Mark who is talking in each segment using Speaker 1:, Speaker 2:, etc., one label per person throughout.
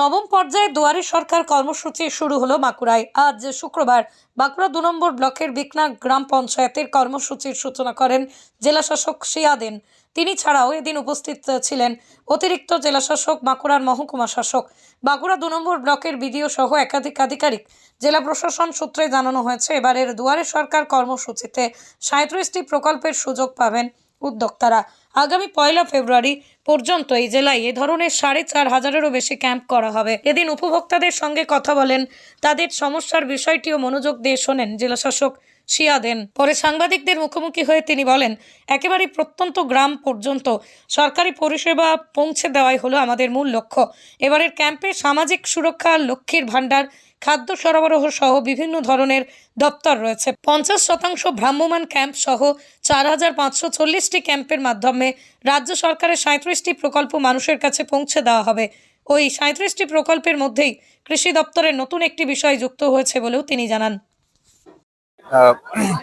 Speaker 1: নবম পর্যায়ে দুয়ারে সরকার কর্মসূচি শুরু হলো বাঁকুড়ায়। আজ শুক্রবার বাঁকুড়া দু নম্বর ব্লকের বিকনা গ্রাম পঞ্চায়েতের কর্মসূচির সূচনা করেন জেলাশাসক শিয়াদেন তিনি ছাড়াও এদিন উপস্থিত ছিলেন অতিরিক্ত জেলাশাসক বাঁকুড়ার মহকুমা শাসক। বাঁকুড়া দু নম্বর ব্লকের বিডিও সহ একাধিক আধিকারিক, জেলা প্রশাসন সূত্রে জানানো হয়েছে, এবারের দুয়ারে সরকার কর্মসূচিতে সাঁত্রিশটি প্রকল্পের সুযোগ পাবেন উদ্যোক্তারা, আগামী পয়লা ফেব্রুয়ারি পর্যন্ত এই জেলায় এ ধরনের সাড়ে চার হাজারেরও বেশি ক্যাম্প করা হবে। এদিন উপভোক্তাদের সঙ্গে কথা বলেন, তাদের সমস্যার বিষয়টিও মনোযোগ দিয়ে শোনেন জেলাশাসক শিয়া দেন। পরে সাংবাদিকদের মুখোমুখি হয়ে তিনি বলেন একেবারে প্রত্যন্ত গ্রাম পর্যন্ত সরকারি পরিষেবা পৌঁছে দেওয়াই হলো আমাদের মূল লক্ষ্য। এবারের ক্যাম্পে সামাজিক সুরক্ষা, লক্ষ্মীর ভাণ্ডার, খাদ্য সরবরাহ সহ বিভিন্ন ধরনের দপ্তর রয়েছে। পঞ্চাশ শতাংশ ভ্রাম্যমাণ ক্যাম্প সহ চার হাজার পাঁচশো চল্লিশটি ক্যাম্পের মাধ্যমে রাজ্য সরকারের সাঁত্রিশটি প্রকল্প মানুষের কাছে পৌঁছে দেওয়া হবে। ওই সাঁত্রিশটি প্রকল্পের মধ্যেই কৃষি দপ্তরের নতুন একটি বিষয় যুক্ত হয়েছে বলেও তিনি জানান।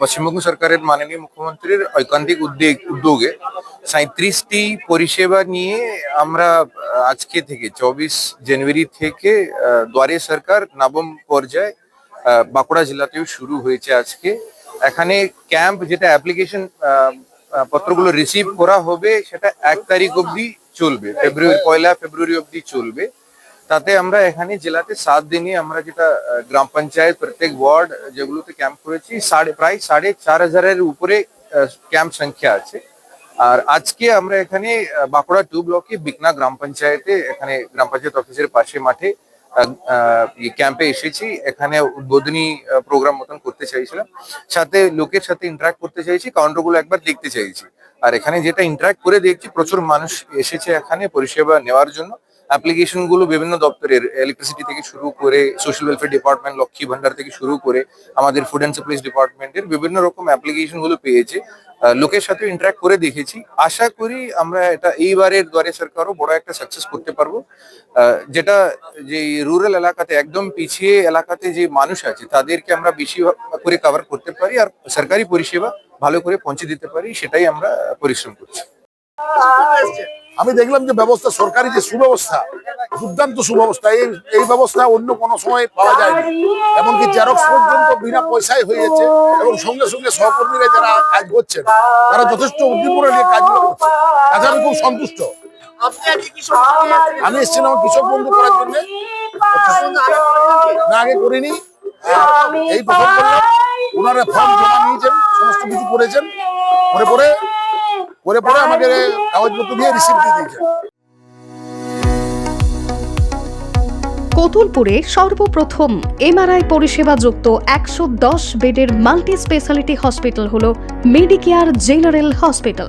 Speaker 2: পশ্চিমবঙ্গ সরকারের মাননীয় মুখ্যমন্ত্রীর ঐকান্তিক উদ্যোগ উদ্যোগে সাঁত্রিশটি পরিষেবা নিয়ে আমরা আজকে থেকে চব্বিশ জানুয়ারি থেকে দুয়ারে সরকার নবম পর্যায়ে বাঁকুড়া জেলাতেও শুরু হয়েছে আজকে। এখানে ক্যাম্প যেটা অ্যাপ্লিকেশন পত্রগুলো রিসিভ করা হবে, সেটা এক তারিখ অবধি চলবে। ফেব্রুয়ারি পয়লা ফেব্রুয়ারি অবধি চলবে। তাতে আমরা এখানে জেলাতে সাত দিনে আমরা যেটা গ্রাম পঞ্চায়েত প্রত্যেক ওয়ার্ড যেগুলোতে ক্যাম্প করেছি, সাড়ে, প্রায় সাড়ে চার হাজারের উপরে ক্যাম্প সংখ্যা আছে। আর আজকে আমরা এখানে বাঁকুড়া টু ব্লকে বিকনা গ্রাম পঞ্চায়েতে, এখানে গ্রাম পঞ্চায়েত অফিসের পাশে মাঠে ক্যাম্পে এসেছি। এখানে উদ্বোধনী প্রোগ্রাম মতন করতে চাইছিলাম। সাথে লোকের সাথে ইন্টারাক্ট করতে চাইছি, কাউন্টারগুলো একবার দেখতে চাইছি। আর এখানে যেটা ইন্টারাক্ট করে দেখছি, প্রচুর মানুষ এসেছে এখানে পরিষেবা নেওয়ার জন্য। অ্যাপ্লিকেশনগুলো বিভিন্ন দপ্তরের ইলেকট্রিসিটি থেকে শুরু করে social welfare department Lakshmi Bhandar থেকে শুরু করে আমাদের ফুড অ্যান্ড সাপ্লাইজ ডিপার্টমেন্টের বিভিন্ন রকম অ্যাপ্লিকেশনগুলো পেয়েছে। লোকের সাথে ইন্টারাক্ট করে দেখেছি। আশা করি আমরা এটা এইবারের দ্বারে সরকারও বড় একটা সাকসেস করতে পারব। যেটা যে রুরাল এলাকাতে একদম পিছিয়ে এলাকাতে যে মানুষ আছে, তাদেরকে আমরা বেশি করে কভার করতে পারি আর সরকারি পরিষেবা ভালো করে পৌঁছে দিতে পারি, সেটাই আমরা পরিশ্রম করছি।
Speaker 3: আমি দেখলাম যে ব্যবস্থা, সরকারি যে সুব্যবস্থা, দুর্দান্ত সুব্যবস্থা, এই এই ব্যবস্থা অন্য কোনো সময় পাওয়া যায়নি। এমনকি জেরক্স পর্যন্ত বিনা পয়সায় হয়ে যাচ্ছে এবং সঙ্গে সঙ্গে সহকর্মীরা যারা কাজ করছেন, তারা যথেষ্ট উদ্দীপনা নিয়ে কাজগুলো করছে তাতে আমি খুব সন্তুষ্ট? আমি এসেছিলাম কৃষক বন্ধু করার জন্য? না, আগে করিনি। এই প্রথম ওনারা ফর্ম জমা নিয়েছেন, সমস্ত কিছু করেছেন। করে পরে করে পরে আমাকে কাগজপত্র দিয়ে রিসিপ্ট দিয়ে দিয়েছে।
Speaker 4: কতুলপুরে সর্বপ্রথম এমআরআই পরিষেবা যুক্ত একশো দশ বেডের মাল্টি স্পেশালিটি হসপিটাল হল মেডিকেয়ার জেনারেল হসপিটাল